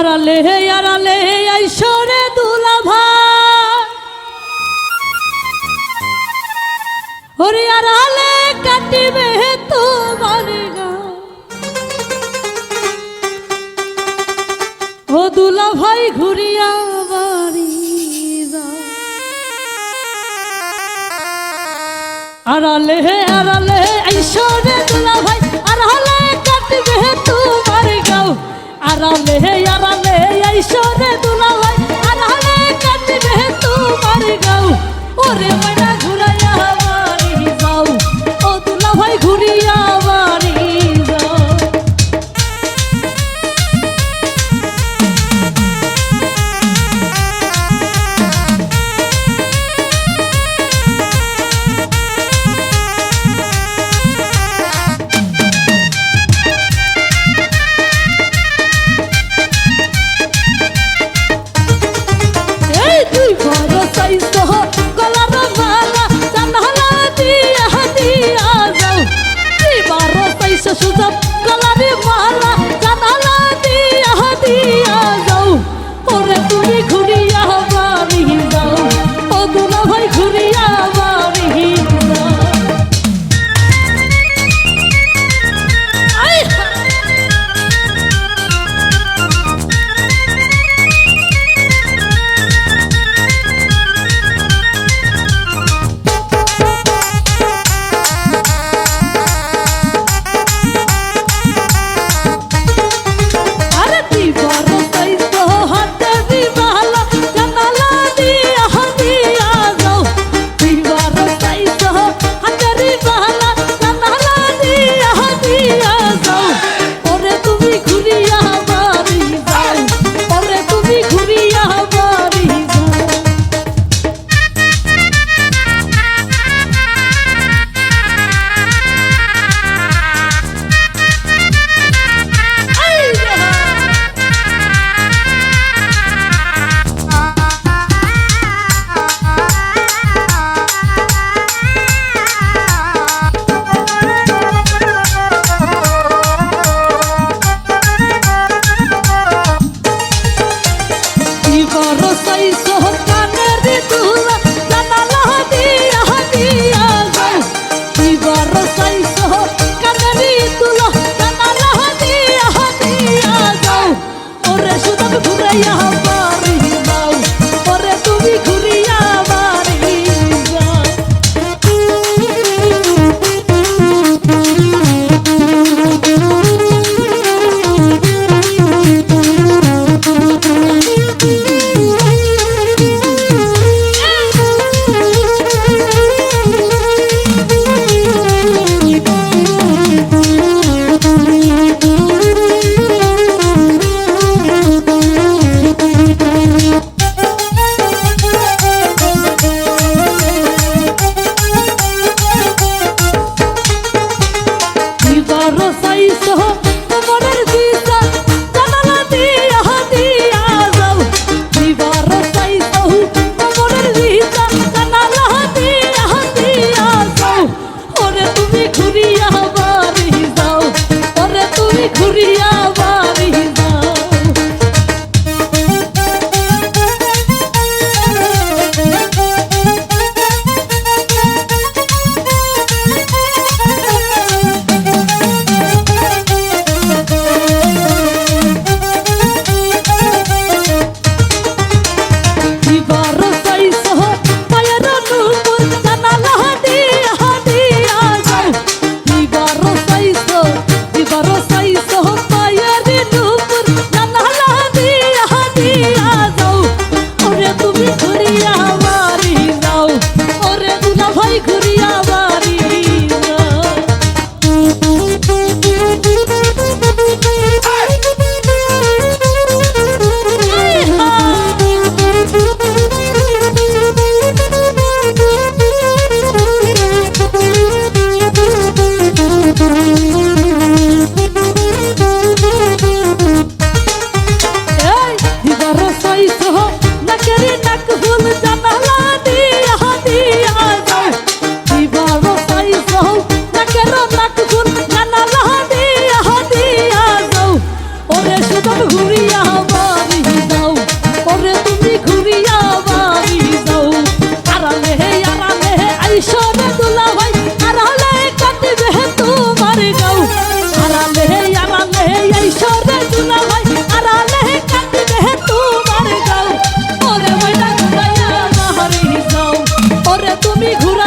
আড়ালে আড়ালে আইসরে দুলা ভাই ওরে কাটিবে তোমার গান। ও দুলা ভাই ঘুরিয়া বাড়ি আড়ালে আড়ালে আইসরে দুলা ভাই কাটবে তোমার গাও আড়ালে আইসরে দুলা আর হলে কাটবে তোমার গাও। ওরে ময়না শেষ সুযোগ কলাবি মালা। यहाँ তুমি ঘুরে।